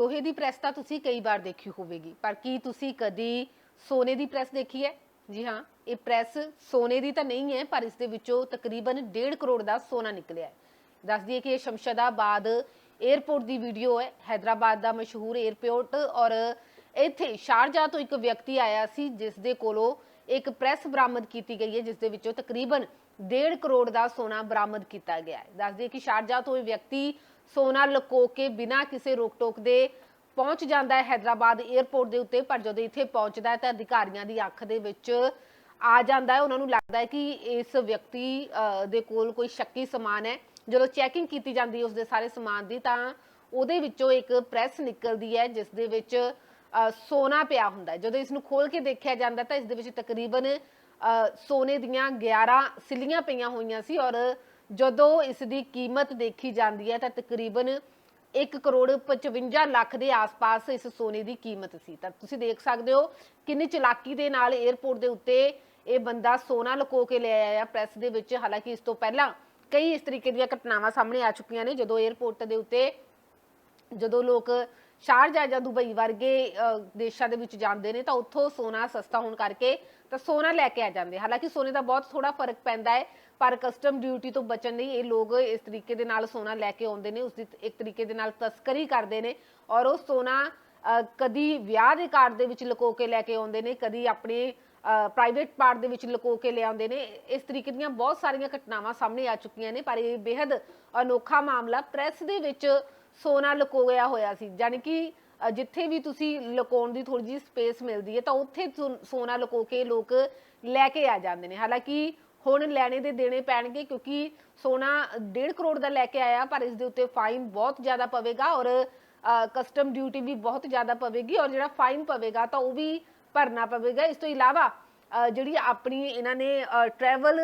ਲੋਹੇ ਦੀ ਪ੍ਰੈਸ ਤਾਂ ਤੁਸੀਂ ਕਈ ਵਾਰ ਦੇਖੀ ਹੋਵੇਗੀ। ਪਰ ਕੀ ਤੁਸੀਂ ਕਦੀ ਸੋਨੇ ਦੀ ਪ੍ਰੈਸ ਦੇਖੀ ਹੈ? ਜੀ ਹਾਂ, ਇਹ ਪ੍ਰੈਸ ਸੋਨੇ ਦੀ ਤਾਂ ਨਹੀਂ ਹੈ, ਪਰ ਇਸ ਦੇ ਵਿੱਚੋਂ ਤਕਰੀਬਨ 1.5 ਕਰੋੜ ਦਾ ਸੋਨਾ ਨਿਕਲਿਆ ਹੈ। ਦੱਸ ਦਈਏ ਕਿ ਇਹ ਸ਼ਮਸ਼ਦਾਬਾਦ 에ਅਰਪੋਰਟ ਦੀ ਵੀਡੀਓ ਹੈ। ਹైదరాబాద్ ਦਾ ਮਸ਼ਹੂਰ 에ਅਰਪੋਰਟ ਔਰ ਇੱਥੇ ਸ਼ਾਰਜਾ ਤੋਂ ਇੱਕ ਵਿਅਕਤੀ ਆਇਆ ਸੀ, ਜਿਸ ਦੇ ਕੋਲੋਂ ਇੱਕ ਪ੍ਰੈਸ ਬਰਾਮਦ ਕੀਤੀ ਗਈ ਹੈ, ਜਿਸ ਦੇ ਵਿੱਚੋਂ ਤਕਰੀਬਨ 1.5 ਕਰੋੜ ਦਾ ਸੋਨਾ ਬਰਾਮਦ ਕੀਤਾ ਗਿਆ ਹੈ। ਦੱਸ ਕਿ ਸ਼ਾਰਜਾ ਤੋਂ ਇਹ ਵਿਅਕਤੀ ਸੋਨਾ ਲੁਕੋ ਕੇ ਬਿਨਾਂ ਕਿਸੇ ਰੋਕ-ਟੋਕ ਦੇ ਪਹੁੰਚ ਜਾਂਦਾ ਹੈ। ਹైదరాబాద్ 에ਅਰਪੋਰਟ ਦੇ ਉੱਤੇ ਪਰ ਜਦੋਂ ਇੱਥੇ ਪਹੁੰਚਦਾ ਹੈ ਤਾਂ ਅਧਿਕਾਰੀਆਂ ਦੀ ਅੱਖ ਦੇ ਵਿੱਚ ਆ ਜਾਂਦਾ ਹੈ। ਉਹਨਾਂ ਨੂੰ ਲੱਗਦਾ ਹੈ ਕਿ ਇਸ ਵਿਅਕਤੀ ਦੇ ਕੋਲ ਕੋਈ ਸ਼ੱਕੀ ਸਮਾਨ ਹੈ। ਜਦੋਂ ਚੈਕਿੰਗ ਕੀਤੀ ਜਾਂਦੀ ਹੈ ਉਸ ਦੇ ਸਾਰੇ ਸਮਾਨ ਦੀ ਤਾਂ ਉਹਦੇ ਵਿੱਚੋਂ ਇੱਕ ਪ੍ਰੈਸ ਨਿਕਲਦੀ ਹੈ, ਜਿਸ ਦੇ ਵਿੱਚ ਸੋਨਾ ਪਿਆ ਹੁੰਦਾ ਜਦੋਂ ਇਸ ਨੂੰ ਖੋਲ ਕੇ ਦੇਖਿਆ ਜਾਂਦਾ ਤਾਂ ਇਸ ਦੇ ਵਿੱਚ ਤਕਰੀਬਨ ਸੋਨੇ ਦੀਆਂ 11 ਸਿੱਲੀਆਂ ਪਈਆਂ ਹੋਈਆਂ ਸੀ ਔਰ ਜਦੋਂ ਇਸ ਦੀ ਕੀਮਤ ਦੇਖੀ ਜਾਂਦੀ ਹੈ ਤਾਂ ਤਕਰੀਬਨ 1 ਕਰੋੜ 55 ਲੱਖ ਦੇ ਆਸ-ਪਾਸ ਇਸ ਸੋਨੇ ਦੀ ਕੀਮਤ ਸੀ। ਤਾਂ ਤੁਸੀਂ ਦੇਖ ਸਕਦੇ ਹੋ ਕਿੰਨੀ ਚਲਾਕੀ ਦੇ ਨਾਲ 에ਅਰਪੋਰਟ ਦੇ ਉੱਤੇ ਇਹ ਬੰਦਾ ਸੋਨਾ ਲੁਕੋ ਕੇ ਲੈ ਆਇਆ ਪ੍ਰੈਸ ਦੇ ਵਿੱਚ। ਹਾਲਾਂਕਿ ਇਸ ਤੋਂ ਪਹਿਲਾਂ ਕਈ ਇਸ ਤਰੀਕੇ ਦੀਆਂ ਘਟਨਾਵਾਂ ਸਾਹਮਣੇ ਆ ਚੁੱਕੀਆਂ ਨੇ। ਜਦੋਂ 에ਅਰਪੋਰਟ ਦੇ ਉੱਤੇ ਜਦੋਂ ਲੋਕ ਸ਼ਾਰਜਾ ਜਾਂ ਦੁਬਈ ਵਰਗੇ ਦੇਸ਼ਾਂ ਦੇ ਵਿੱਚ ਜਾਂਦੇ ਨੇ ਤਾਂ ਉੱਥੋਂ ਸੋਨਾ ਸਸਤਾ ਹੋਣ ਕਰਕੇ ਤਾਂ ਸੋਨਾ ਲੈ ਕੇ ਆ ਜਾਂਦੇ। ਹਾਲਾਂਕਿ ਸੋਨੇ ਦਾ ਬਹੁਤ ਥੋੜਾ ਫ਼ਰਕ ਪੈਂਦਾ ਹੈ, ਪਰ ਕਸਟਮ ਡਿਊਟੀ ਤੋਂ ਬਚਣ ਲਈ ਇਹ ਲੋਕ ਇਸ ਤਰੀਕੇ ਦੇ ਨਾਲ ਸੋਨਾ ਲੈ ਕੇ ਆਉਂਦੇ ਨੇ ਉਸ ਦੀ ਇੱਕ ਤਰੀਕੇ ਦੇ ਨਾਲ ਤਸਕਰੀ ਕਰਦੇ ਨੇ ਔਰ ਉਹ ਸੋਨਾ ਕਦੀ ਵਿਆਹ ਦੇ ਕਾਰਡ ਦੇ ਵਿੱਚ ਲੁਕੋ ਕੇ ਲੈ ਕੇ ਆਉਂਦੇ ਨੇ, ਕਦੀ ਆਪਣੇ ਪ੍ਰਾਈਵੇਟ ਪਾਰਟ ਦੇ ਵਿੱਚ ਲੁਕੋ ਕੇ ਲਿਆਉਂਦੇ ਨੇ। ਇਸ ਤਰੀਕੇ ਦੀਆਂ ਬਹੁਤ ਸਾਰੀਆਂ ਘਟਨਾਵਾਂ ਸਾਹਮਣੇ ਆ ਚੁੱਕੀਆਂ ਨੇ, ਪਰ ਇਹ ਬੇहद ਅਨੋਖਾ ਮਾਮਲਾ ਪ੍ਰੈਸ ਦੇ ਵਿੱਚ ਸੋਨਾ ਲੁਕੋਇਆ ਹੋਇਆ ਸੀ ਯਾਨੀ ਕਿ ਅ, ਜਿੱਥੇ ਵੀ ਤੁਸੀਂ ਲੁਕਾਉਣ ਦੀ ਥੋੜੀ ਜਿਹੀ ਸਪੇਸ ਮਿਲਦੀ ਹੈ ਤਾਂ ਉੱਥੇ ਸੋ- ਸੋਨਾ ਲੁਕੋ ਕੇ ਲੋਕ ਲੈ ਕੇ ਆ ਜਾਂਦੇ ਨੇ। ਹਾਲਾਂਕਿ ਹੁਣ ਲੈਣੇ ਦੇ ਦੇਣੇ ਪੈਣਗੇ ਕਿਉਂਕਿ ਸੋਨਾ 1.5 ਕਰੋੜ ਦਾ ਲੈ ਕੇ ਆਇਆ ਪਰ ਇਸ ਦੇ ਉੱਤੇ ਫਾਈਨ ਬਹੁਤ ਜ਼ਿਆਦਾ ਪਵੇਗਾ ਔਰ ਕਸਟਮ ਡਿਊਟੀ ਵੀ ਬਹੁਤ ਜ਼ਿਆਦਾ ਪਵੇਗੀ ਔਰ ਜਿਹੜਾ ਫਾਈਨ ਪਵੇਗਾ ਤਾਂ ਉਹ ਵੀ ਭਰਨਾ ਪਵੇਗਾ। ਇਸ ਤੋਂ ਇਲਾਵਾ ਅ, ਜਿਹੜੀ ਆਪਣੀ ਇਹਨਾਂ ਨੇ ਟਰੈਵਲ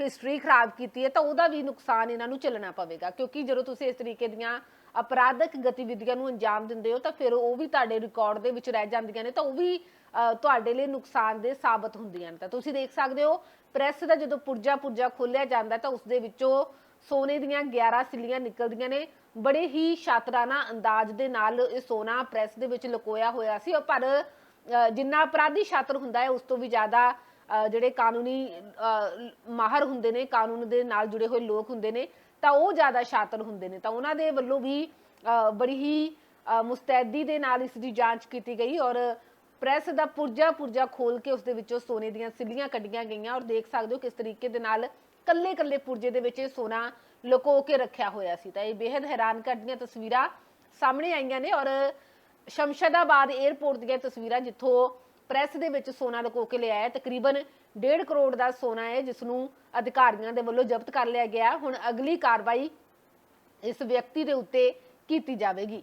ਹਿਸਟਰੀ ਖਰਾਬ ਕੀਤੀ ਹੈ, ਤਾਂ ਉਹਦਾ ਵੀ ਨੁਕਸਾਨ ਇਹਨਾਂ ਨੂੰ ਚੱਲਣਾ ਪਵੇਗਾ। ਕਿਉਂਕਿ ਜਦੋਂ ਤੁਸੀਂ ਇਸ ਤਰੀਕੇ ਦੀਆਂ ਅਪਰਾਧਕ ਗਤੀਵਿਧੀਆਂ ਨੂੰ ਅੰਜਾਮ ਦਿੰਦੇ ਹੋ, ਤਾਂ ਫਿਰ ਉਹ ਵੀ ਤੁਹਾਡੇ ਰਿਕਾਰਡ ਦੇ ਵਿੱਚ ਰਹਿ ਜਾਂਦੀਆਂ ਨੇ, ਤਾਂ ਉਹ ਵੀ ਤੁਹਾਡੇ ਲਈ ਨੁਕਸਾਨ ਦੇ ਸਾਬਤ ਹੁੰਦੀਆਂ ਨੇ। ਤਾਂ ਤੁਸੀਂ ਦੇਖ ਸਕਦੇ ਹੋ ਪ੍ਰੈਸ ਦਾ ਜਦੋਂ ਪੁਰਜਾ ਪੁਰਜਾ ਖੋਲਿਆ ਜਾਂਦਾ ਤਾਂ ਉਸ ਦੇ ਵਿੱਚੋਂ ਸੋਨੇ ਦੀਆਂ 11 ਸਿੱਲੀਆਂ ਨਿਕਲਦੀਆਂ ਨੇ। ਬੜੇ ਹੀ ਸ਼ਾਤਰਾਨਾ ਅੰਦਾਜ਼ ਦੇ ਨਾਲ ਇਹ ਸੋਨਾ ਪ੍ਰੈਸ ਦੇ ਵਿੱਚ ਲੁਕੋਇਆ ਹੋਇਆ ਸੀ, ਪਰ ਜਿੰਨਾ ਅਪਰਾਧੀ ਸ਼ਾਤਰ ਹੁੰਦਾ ਹੈ, ਉਸ ਤੋਂ ਵੀ ਜ਼ਿਆਦਾ ਜਿਹੜੇ ਕਾਨੂੰਨੀ ਮਾਹਰ ਹੁੰਦੇ ਨੇ, ਕਾਨੂੰਨ ਦੇ ਨਾਲ ਜੁੜੇ ਹੋਏ ਲੋਕ ਹੁੰਦੇ ਨੇ, ਤਾਂ ਉਹ ਜ਼ਿਆਦਾ ਸ਼ਾਤਰ ਹੁੰਦੇ ਨੇ। ਤਾਂ ਉਹਨਾਂ ਦੇ ਵੱਲੋਂ ਵੀ ਬੜੀ ਹੀ ਮੁਸਤੈਦੀ ਦੇ ਨਾਲ ਇਸ ਦੀ ਜਾਂਚ ਕੀਤੀ ਗਈ ਔਰ ਪ੍ਰੈਸ ਦਾ ਪੁਰਜਾ ਪੁਰਜਾ ਖੋਲ ਕੇ ਉਸ ਦੇ ਵਿੱਚੋਂ ਸੋਨੇ ਦੀਆਂ ਸਿੱਲੀਆਂ ਕੱਢੀਆਂ ਗਈਆਂ ਔਰ ਦੇਖ ਸਕਦੇ ਹੋ ਕਿਸ ਤਰੀਕੇ ਦੇ ਨਾਲ ਕੱਲੇ ਕੱਲੇ ਪੁਰਜੇ ਦੇ ਵਿੱਚ ਇਹ ਸੋਨਾ ਲੁਕੋ ਕੇ ਰੱਖਿਆ ਹੋਇਆ ਸੀ। ਤਾਂ ਇਹ ਬੇहद ਹੈਰਾਨ ਕਰਦੀਆਂ ਤਸਵੀਰਾਂ ਸਾਹਮਣੇ ਆਈਆਂ ਨੇ ਔਰ ਸ਼ਮਸ਼ਦਾਬਾਦ 에ਅਰਪੋਰਟ ਦੀਆਂ ਤਸਵੀਰਾਂ ਜਿੱਥੋਂ ਪ੍ਰੈਸ ਦੇ ਵਿੱਚ ਸੋਨਾ ਲੁਕੋ ਕੇ ਲਿਆਇਆ ਤਕਰੀਬਨ 1.5 ਕਰੋੜ ਦਾ ਸੋਨਾ ਹੈ ਜਿਸ ਨੂੰ ਅਧਿਕਾਰੀਆਂ ਦੇ ਵੱਲੋਂ ਜ਼ਬਤ ਕਰ ਲਿਆ ਗਿਆ ਹੁਣ ਅਗਲੀ ਕਾਰਵਾਈ ਇਸ ਵਿਅਕਤੀ ਦੇ ਉੱਤੇ ਕੀਤੀ ਜਾਵੇਗੀ।